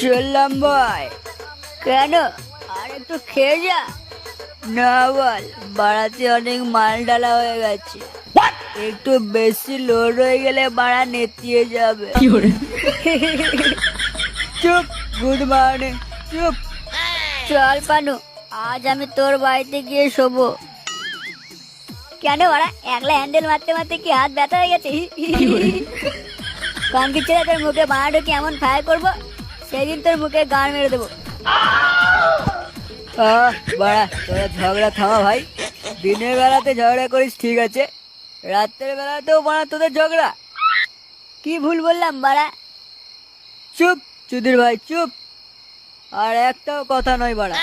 চললাম ভাই। কেন? আর একটু খেয়ে যা। না বল বাড়াতে অনেক মাল ডালা হয়ে গেছে। একটু বেশি লোড হয়ে গেলে বাড়া নেতিয়ে যাবে। চুপ গুড মর্নিং চুপ। চল পানু আজ আমি তোর বাড়িতে গিয়ে শোবো। কেন ওরা একলা হ্যান্ডেল মারতে মারতে কি হাত ব্যথা হয়ে গেছে? কানকি ছেলে তোর মুখে বাড়া ঢুকে এমন ফায়ার করব? সেদিন তোর মুখে গান মেরে দেবো। বাড়া তোরা ঝগড়া থামা ভাই। দিনের বেলাতে ঝগড়া করিস ঠিক আছে? রাত্রের বেলাতেও বাড়া তোদের ঝগড়া। কি ভুল বললাম বাড়া? চুপ চুদির ভাই চুপ। আর একটাও কথা নয় বাড়া।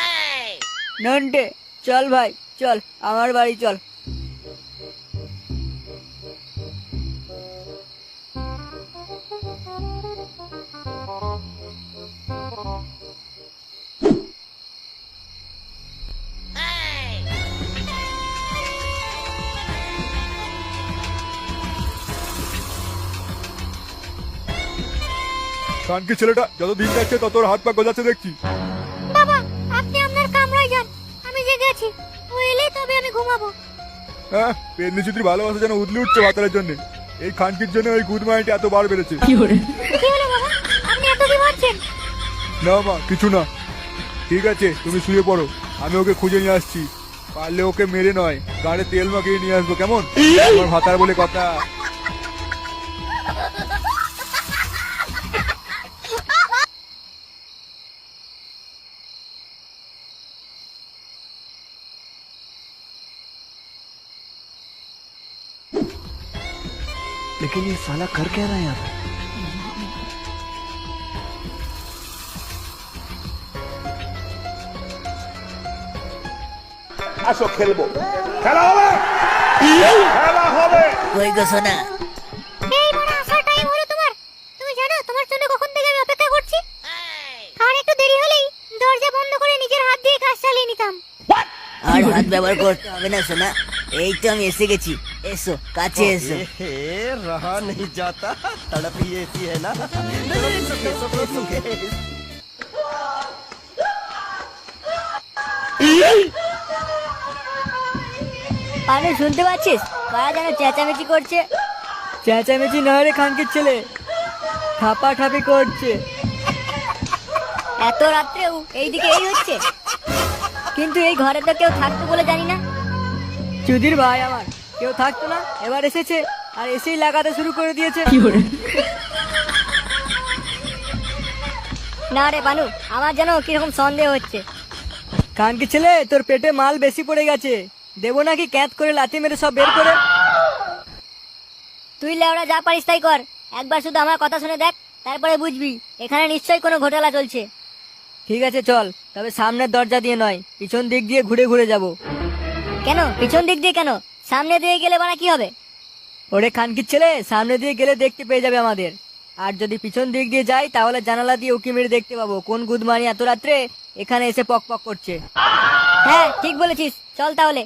নন্টে চল ভাই চল আমার বাড়ি চল। কানকি ছেলেটা যত দিন যাচ্ছে তত ওর হাত পা গজাচ্ছে দেখছি। বাবা আপনি আপনার কামরায় যান। আমি জেগে আছি। ও এলে তবে আমি ঘুমাবো। হ্যাঁ পেন্নি চুতির ভালোবাসা যেন উদলি উঠছে বাতারের জন্য। এই খানকির জন্য ওই গুড মাইন্ড এত বার বেড়েছে। কি হলো? বাবা? আপনি এত কি ভাবছেন? না মা কিছু না। ঠিক আছে তুমি শুয়ে পড়ো। আমি ওকে খুঁজে নিয়ে আসছি। পারলে ওকে মেরে নয় গাড়ে তেল মাখিয়ে নিয়ে আসব কেমন? আমার ভাতার বলে কথা। लेकिन ये साला कर क्या रहा है यहाँ पे আসো খেলবো খেলা হবে খেলা হবে কই গো সোনা এই বড় আসার টাইম হলো তোমার তুমি জানো তোমার জন্য কখন থেকে আমি অপেক্ষা করছি আর একটু দেরি হলেই দরজা বন্ধ করে নিজের হাত দিয়ে কাজ চালিয়ে নিতাম আর হাত ব্যবহার করতে হবে না সোনা এই তো আমি এসে গেছি এসো কাছে এসো। রাহা নেই যাতা তড়পি এসি হ্যাঁ না। আরে শুনতে পাচ্ছিস? কারা যেন চেঁচামেচি করছে? চেঁচামেচি না রে খানকির ছেলে ঠাপা ঠাপি করছে। এত রাত্রেও এইদিকে এই হচ্ছে? কিন্তু এই ঘরে তো কেউ থাকতো বলে জানি না। চুদির ভাই আমার। কেউ থাকতো না এবার এসেছে আর এসেই লাগাতে শুরু করে দিয়েছে। না রে বানু আমার যেন কীরকম সন্দেহ হচ্ছে। কানকি ছেলে তোর পেটে মাল বেশি পড়ে গেছে। দেবো নাকি ক্যাত করে লাথি মেরে সব বের করে? তুই লেওড়া যা পারিস তাই কর। একবার শুধু আমার কথা শুনে দেখ তারপরে বুঝবি এখানে নিশ্চয়ই কোনো ঘোটালা চলছে। ঠিক আছে চল তবে সামনের দরজা দিয়ে নয় পিছন দিক দিয়ে ঘুরে ঘুরে যাব। কেন? পিছন দিক দিয়ে কেন? সামনে দিয়ে গেলে মানে কি হবে? ওরে খানকির ছেলে সামনে দিয়ে গেলে দেখতে পেয়ে যাবে আমাদের। আর যদি পিছন দিক দিয়ে যাই তাহলে জানালা দিয়ে উকি মেরে দেখতে পাবো। কোন গুদমানি এত রাত্রে এখানে এসে পক পক করছে। হ্যাঁ ঠিক বলেছিস। চল তাহলে।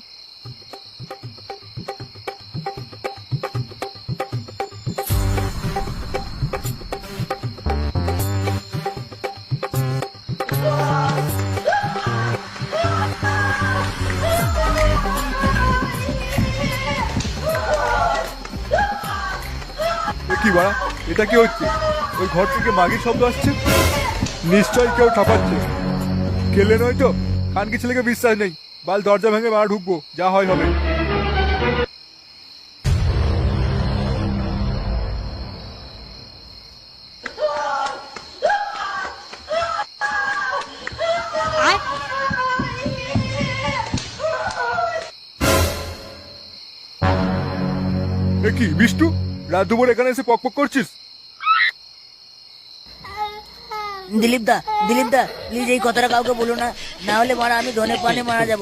বাড়া, এটা কি হচ্ছে? ওই ঘর থেকে মাগির শব্দ আসছে? নিশ্চয়ই কেউ ঠাপাচ্ছে। খেলে নয় তো? কানকি ছেলেকে বিশ্বাস নেই। বাল দরজা ভেঙে মারা ঢুকবো, যা হয় হবে। কি বিষ্টু রাত দুপুর এখানে এসে পক পক করছিস? দিলীপ দা দিলীপ দা প্লিজ এই কথাটা কাউকে বলো না। না হলে মারা আমি ধনে পানে মারা যাব।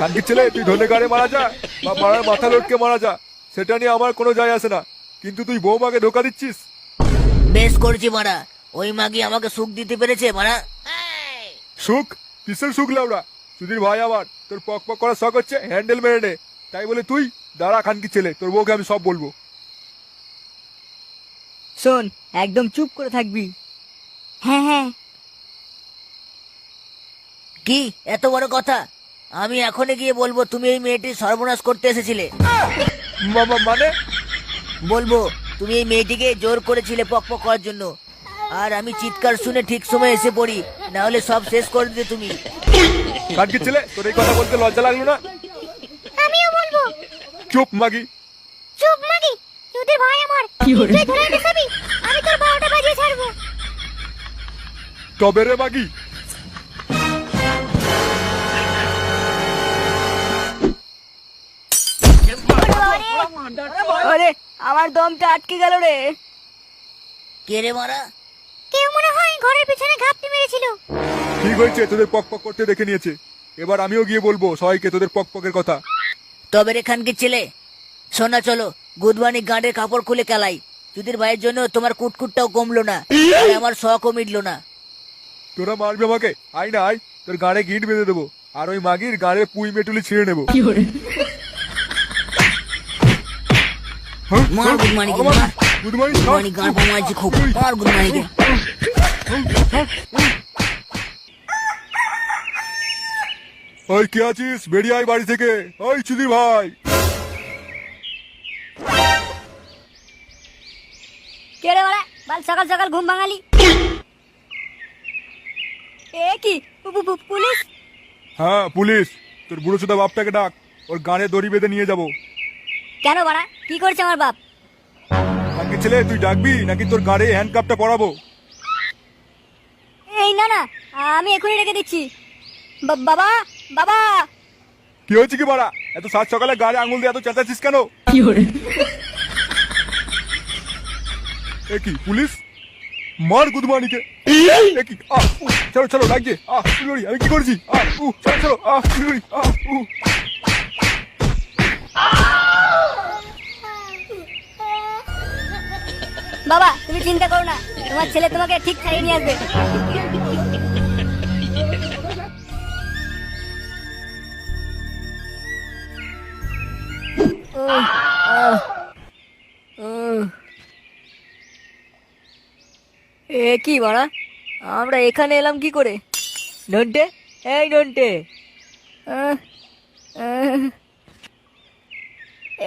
কানকি ছেলে তুই ধনে গাড়ে মারা যা বা পাড়ার মাথা লটকে মারা যা সেটা নিয়ে আমার কোনো যায় আসে না। কিন্তু তুই বৌমাকে ধোকা দিচ্ছিস? বেশ করেছি মারা। ওই মাগি আমাকে সুখ দিতে পেরেছে মারা? সুখ? কিসের সুখ লাউরা সুধীর ভাই আমার তোর পক পক করার শখ হচ্ছে হ্যান্ডেল মেরে নে। তাই বলে তুই দাঁড়া খানকি ছেলে তোর বউকে আমি সব বলব। শোন একদম চুপ করে থাকবি। হ্যাঁ হ্যাঁ। কি? এত বড় কথা? আমি এখনই গিয়ে বলব তুমি এই মেয়েটির সর্বনাশ করতে এসেছিলে। মামা মানে? বলব তুমি এই মেয়েটিকে জোর করেছিলে পক পক করার জন্য। আর আমি চিৎকার শুনে ঠিক সময় এসে পড়ি না হলে সব শেষ করে দিতে তুমি। খানকি ছেলে? তোর এই কথা বলতে লজ্জা লাগল না? আমিও বলব। চুপ মাগি। চুপ মাগি ভাই আমার তুই ধরে দিছাবি আমি তোর বারোটা বাজিয়ে ছাড়বো। তবে রে মাগি আরে আমার দমটা আটকে গেল রে। কে রে মারা? কেউ মনে হয় ঘরের পিছনে ঘাপটি মেরেছিল। ঠিক হয়েছে তোদের পক পক করতে দেখে নিয়েছে। এবার আমিও গিয়ে বলব সবাইকে তোদের পক পকের কথা। তবে রে খানকে ছেলে শোনা চলো। গুদবানি গাঁডের কাপড় খুলে কেলাই। যুদির ভাইয়ের জন্য তোমার কুটকুটটাও কমলো না আর আমার শখও মিটলো না। তোরা মারবি আমাকে? আয় না আয়। তোর গাড়ে গিট বেঁধে দেবো আর ওই মাগির গাড়ে পুই মেটুলি ছিঁড়ে নেব। হ্যাঁ? মার গুদমানিকে আমার- মার। গুদমানি, গুদমানি গাঁড় খুব। মার গুদমানিকে। ওই কে আছিস? বেরিয়ে আয় বাড়ি থেকে। ওই চুদি ভাই। কে রে ওরা বাল সকাল সকাল ঘুম ভাঙালি। এ কি? পুলিশ? হ্যাঁ পুলিশ। তোর বুড়ো চোদা বাপটাকে ডাক। ওর গানে দড়ি বেঁধে নিয়ে যাব। কেন বাড়া? কি করছে আমার বাপ? নাকি ছেলে তুই ডাকবি? নাকি তোর গাড়ে হ্যান্ডকাপটা পরাবো? এই না না আমি এখনই রেখে দিচ্ছি। বাবা বাবা! কি হয়েছে কি বাড়া? এত সাত সকালে গাড়ে আঙুল দিয়ে এত চেঁচাচ্ছিস কেন? এ কি পুলিশ মার গুদমানিকে। কি চলো চলো লাগিয়ে আহ আমি কি করছি? আহ উ চলো চলো আহ উলুরি, আহ উ বাবা তুমি চিন্তা করো না তোমার ছেলে তোমাকে ঠিক ছাড়িয়ে নিয়ে আসবে। এ কি বাড়া? আমরা এখানে এলাম কি করে? নন্টে? এই নন্টে।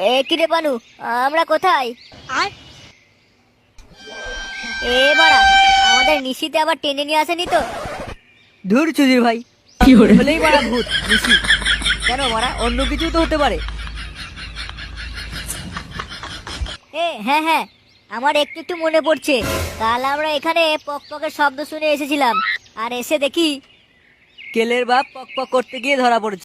এ কি রে পানু আমরা কোথায়? আর? এ বাড়া আমাদের নিশিতে আবার টেনে নিয়ে আসেনি তো? ধুর চুদির ভাই। হলেই বাড়া ভূত নিশি। কেন মারা অন্য কিছু তো হতে পারে। এ হ্যাঁ হ্যাঁ আমার একটু একটু মনে পড়ছে। কাল আমরা এখানে পক পকের শব্দ শুনে এসেছিলাম। আর এসে দেখি, কেলের বাপ পক পক করতে গিয়ে ধরা পড়েছে।